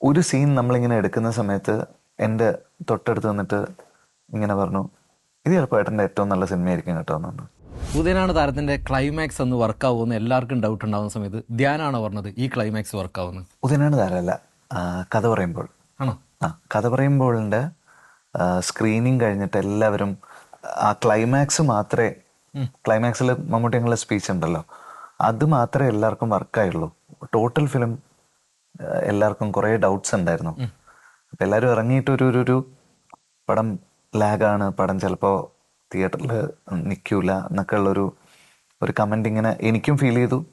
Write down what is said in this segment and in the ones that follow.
ഒരു സീൻ നമ്മളിങ്ങനെ എടുക്കുന്ന സമയത്ത് എന്റെ തൊട്ടടുത്ത് നിന്നിട്ട് ഇങ്ങനെ പറഞ്ഞു ഇത് ചിലപ്പോൾ ഏട്ടന്റെ ഏറ്റവും നല്ല സിനിമയായിരിക്കും കേട്ടോ എന്ന് പുതിയനാണ് ഉദയനാണ് താരത്തിന്റെ ക്ലൈമാക്സ് ഒന്ന് വർക്കാവുമെന്ന് എല്ലാവർക്കും ഡൗട്ട് ഉണ്ടാവുന്ന സമയത്ത് ധ്യാനാണ് പറഞ്ഞത് ഈ ക്ലൈമാക്സ് വർക്കാവുന്നത് ഉദയനാണ് താരമല്ല കഥ പറയുമ്പോൾ. ആണോ? ആ കഥ പറയുമ്പോഴിന്റെ സ്ക്രീനിങ് കഴിഞ്ഞിട്ട് എല്ലാവരും ആ ക്ലൈമാക്സ് മാത്രമേ ക്ലൈമാക്സിൽ മമ്മൂട്ടി ഞങ്ങളുടെ സ്പീച്ച് ഉണ്ടല്ലോ അത് മാത്രമേ എല്ലാവർക്കും വർക്കായുള്ളൂ ടോട്ടൽ ഫിലിം എല്ലാവർക്കും കുറേ ഡൗട്ട്സ് ഉണ്ടായിരുന്നു. അപ്പം എല്ലാവരും ഇറങ്ങിയിട്ട് ഒരു ഒരു- പടം ലാഗാണ്. പടം ചിലപ്പോൾ തിയേറ്ററിൽ നിൽക്കൂല എന്നൊക്കെ ഉള്ളൊരു ഒരു കമന്റ് ഇങ്ങനെ എനിക്കും ഫീൽ ചെയ്തു.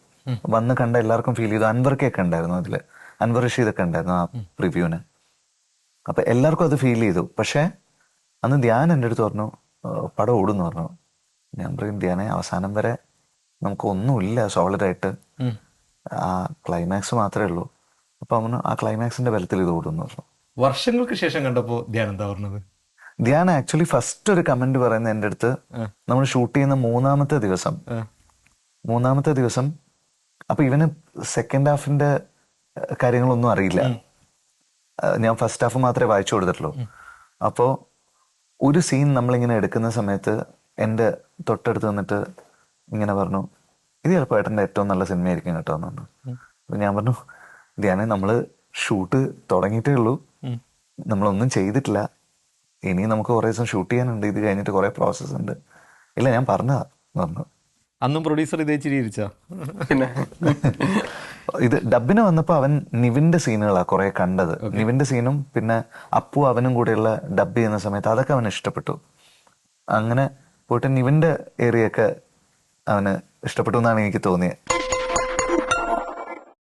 വന്ന് കണ്ട എല്ലാവർക്കും ഫീൽ ചെയ്തു. അൻവർക്കൊക്കെ ഉണ്ടായിരുന്നു അതിൽ അൻവർ റഷീദൊക്കെ ഉണ്ടായിരുന്നു ആ റിവ്യൂവിന് അപ്പൊ എല്ലാവർക്കും അത് ഫീൽ ചെയ്തു. പക്ഷേ അന്ന് ധ്യാൻ എന്റെ അടുത്ത് പറഞ്ഞു "ഏഹ് പടം ഓടുന്നു പറഞ്ഞു. ഞാൻ പറയും ധ്യാനെ അവസാനം വരെ നമുക്ക് ഒന്നുമില്ല സോളിഡായിട്ട്. ആ ക്ലൈമാക്സ് മാത്രമേ ഉള്ളൂ. അപ്പൊ അവന് ആ ക്ലൈമാക്സിന്റെ ബലത്തിൽ ഇത് ഓടുന്നു പറഞ്ഞു വർഷങ്ങൾക്ക് ശേഷം കണ്ടപ്പോൾ ധ്യാൻ എന്താ പറഞ്ഞത്? ധ്യാൻ ആക്ച്വലി ഫസ്റ്റ് ഒരു കമന്റ് പറയുന്നത് എന്റെ അടുത്ത് നമ്മൾ ഷൂട്ട് ചെയ്യുന്ന മൂന്നാമത്തെ ദിവസം. മൂന്നാമത്തെ ദിവസം അപ്പൊ ഇവന് സെക്കൻഡ് ഹാഫിന്റെ കാര്യങ്ങളൊന്നും അറിയില്ല. ഞാൻ ഫസ്റ്റ് ഹാഫ് മാത്രമേ വായിച്ചു കൊടുത്തിട്ടുള്ളൂ. അപ്പോൾ ഒരു സീൻ നമ്മളിങ്ങനെ എടുക്കുന്ന സമയത്ത് എന്റെ തൊട്ടടുത്ത് നിന്നിട്ട് ഇങ്ങനെ പറഞ്ഞു ഇത് ചിലപ്പോൾ ഏട്ടന്റെ ഏറ്റവും നല്ല സിനിമയായിരിക്കും കേട്ടോ എന്ന് ഞാൻ പറഞ്ഞു ധ്യാനെ നമ്മൾ ഷൂട്ട് തുടങ്ങിയിട്ടേ ഉള്ളൂ. നമ്മളൊന്നും ചെയ്തിട്ടില്ല. ഇനി നമുക്ക് കുറേ ദിവസം ഷൂട്ട് ചെയ്യാനുണ്ട്. ഇത് കഴിഞ്ഞിട്ട് കുറേ പ്രോസസ്സ് ഉണ്ട്. ഇല്ല ഞാൻ പറഞ്ഞതാ. പറഞ്ഞു അന്നും പ്രൊഡ്യൂസർ ഇതേ ചിരിച്ചാ. പിന്നെ? ഇത് ഡബിന് വന്നപ്പോ അവൻ നിവിന്റെ സീനുകളാണ് കുറെ കണ്ടത്. നിവിന്റെ സീനും പിന്നെ അപ്പു അവനും കൂടെയുള്ള ഡബ് ചെയ്യുന്ന സമയത്ത് അതൊക്കെ അവന് ഇഷ്ടപ്പെട്ടു. അങ്ങനെ പോയിട്ട് നിവിന്റെ ഏരിയ ഒക്കെ അവന് ഇഷ്ടപ്പെട്ടു എന്നാണ് എനിക്ക് തോന്നിയത്